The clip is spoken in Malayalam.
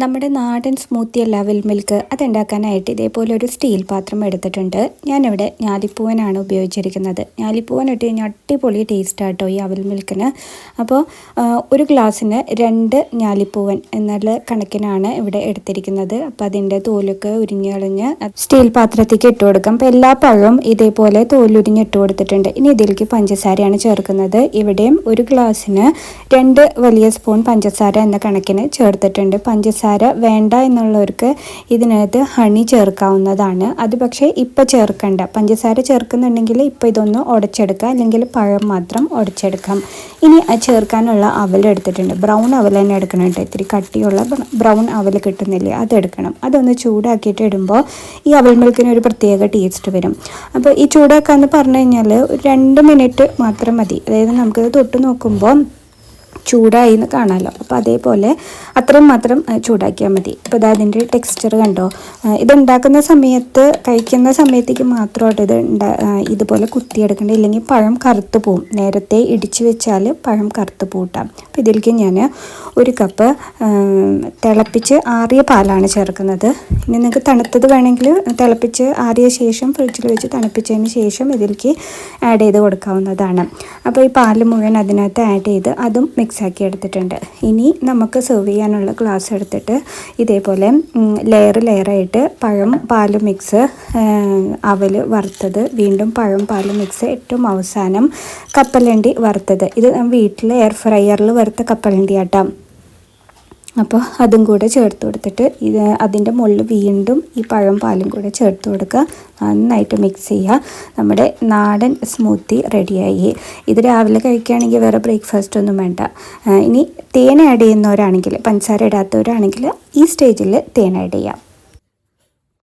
നമ്മുടെ നാടൻ സ്മൂത്തി ലെവൽ മിൽക്ക് അതുണ്ടാക്കാനായിട്ട് ഇതേപോലെ ഒരു സ്റ്റീൽ പാത്രം എടുത്തിട്ടുണ്ട്. ഞാനിവിടെ ഞാലിപ്പൂവനാണ് ഉപയോഗിച്ചിരിക്കുന്നത്. ഞാലിപ്പൂവൻ ഇട്ട് കഴിഞ്ഞാൽ അടിപൊളി ടേസ്റ്റ് ആട്ടോ ഈ അവൽ മിൽക്കിന് അപ്പോൾ ഒരു ഗ്ലാസ്സിന് രണ്ട് ഞാലിപ്പൂവൻ എന്നുള്ള കണക്കിനാണ് ഇവിടെ എടുത്തിരിക്കുന്നത്. അപ്പോൾ അതിന്റെ തോലൊക്കെ ഉരിഞ്ഞളഞ്ഞ് സ്റ്റീൽ പാത്രത്തേക്ക് ഇട്ട് കൊടുക്കാം. അപ്പോൾ എല്ലാ പഴവും ഇതേപോലെ തോലുരിഞ്ഞ് ഇട്ട് കൊടുത്തിട്ടുണ്ട്. ഇനി ഇതിലേക്ക് പഞ്ചസാരയാണ് ചേർക്കുന്നത്. ഇവിടെയും ഒരു ഗ്ലാസ്സിന് രണ്ട് വലിയ സ്പൂൺ പഞ്ചസാര എന്ന കണക്കിന് ചേർത്തിട്ടുണ്ട്. പഞ്ചസാര പഞ്ചസാര വേണ്ട എന്നുള്ളവർക്ക് ഇതിനകത്ത് ഹണി ചേർക്കാവുന്നതാണ്. അത് പക്ഷേ ഇപ്പം ചേർക്കണ്ട. പഞ്ചസാര ചേർക്കുന്നുണ്ടെങ്കിൽ ഇപ്പം ഇതൊന്ന് ഉടച്ചെടുക്കുക അല്ലെങ്കിൽ പഴം മാത്രം ഉടച്ചെടുക്കാം ഇനി ചേർക്കാനുള്ള അവൽ എടുത്തിട്ടുണ്ട്. ബ്രൗൺ അവൽ തന്നെ എടുക്കണം കേട്ടോ. ഇത്തിരി കട്ടിയുള്ള ബ്രൗൺ അവൽ കിട്ടുന്നില്ലേ അതെടുക്കണം അതൊന്ന് ചൂടാക്കിയിട്ട് ഇടുമ്പോൾ ഈ അവൽ മിൽക്കിന് ഒരു പ്രത്യേക ടേസ്റ്റ് വരും. അപ്പോൾ ഈ ചൂടാക്കാന്ന് പറഞ്ഞു കഴിഞ്ഞാൽ രണ്ട് മിനിറ്റ് മാത്രം മതി. അതായത് നമുക്കത് തൊട്ട് നോക്കുമ്പോൾ ചൂടായി എന്ന് കാണാമല്ലോ അപ്പോൾ അതേപോലെ അത്രയും മാത്രം ചൂടാക്കിയാൽ മതി. അപ്പോൾ ഇത് അതിന്റെ ടെക്സ്ചർ കണ്ടോ? ഇതുണ്ടാക്കുന്ന സമയത്ത് കഴിക്കുന്ന സമയത്തേക്ക് മാത്രമായിട്ട് ഇത് ഇതുപോലെ കുത്തിയെടുക്കേണ്ട. ഇല്ലെങ്കിൽ പഴം കറുത്ത് പോവും. നേരത്തെ ഇടിച്ച് വെച്ചാൽ പഴം കറുത്ത് പൂട്ടാം. അപ്പോൾ ഇതിലേക്ക് ഞാൻ ഒരു കപ്പ് തിളപ്പിച്ച് ആറിയ പാലാണ് ചേർക്കുന്നത്. ഇനി നിങ്ങൾക്ക് തണുത്തത് വേണമെങ്കിൽ തിളപ്പിച്ച് ആറിയ ശേഷം ഫ്രിഡ്ജിൽ വെച്ച് തണുപ്പിച്ചതിന് ശേഷം ഇതിലേക്ക് ആഡ് ചെയ്ത് കൊടുക്കാവുന്നതാണ്. അപ്പോൾ ഈ പാൽ മുഴുവൻ അതിനകത്ത് ആഡ് ചെയ്ത് അതും മിക്സാക്കി എടുത്തിട്ടുണ്ട്. ഇനി നമുക്ക് സെർവ് ചെയ്യാനുള്ള ഗ്ലാസ് എടുത്തിട്ട് ഇതേപോലെ ലെയർ ലെയറായിട്ട് പഴം പാൽ മിക്സ് അവൽ വറുത്തത് വീണ്ടും പഴം പാൽ മിക്സ് ഏറ്റവും അവസാനം കപ്പലണ്ടി വറുത്തത്. ഇത് വീട്ടിൽ എയർ ഫ്രയറിൽ വറുത്ത കപ്പലണ്ടി ആട്ടാം അപ്പോൾ അതും കൂടെ ചേർത്ത് കൊടുത്തിട്ട് ഇത് അതിന്റെ മുകളിൽ വീണ്ടും ഈ പഴം പാലും കൂടെ ചേർത്ത് കൊടുക്കുക. നന്നായിട്ട് മിക്സ് ചെയ്യുക. നമ്മുടെ നാടൻ സ്മൂത്തി റെഡിയായി ഇത് രാവിലെ കഴിക്കുകയാണെങ്കിൽ വേറെ ബ്രേക്ക്ഫാസ്റ്റ് ഒന്നും വേണ്ട. ഇനി തേൻ ആഡ് ചെയ്യുന്നവരാണെങ്കിൽ പഞ്ചസാര ഇടാത്തവരാണെങ്കിൽ ഈ സ്റ്റേജിൽ തേൻ ആഡ് ചെയ്യാം.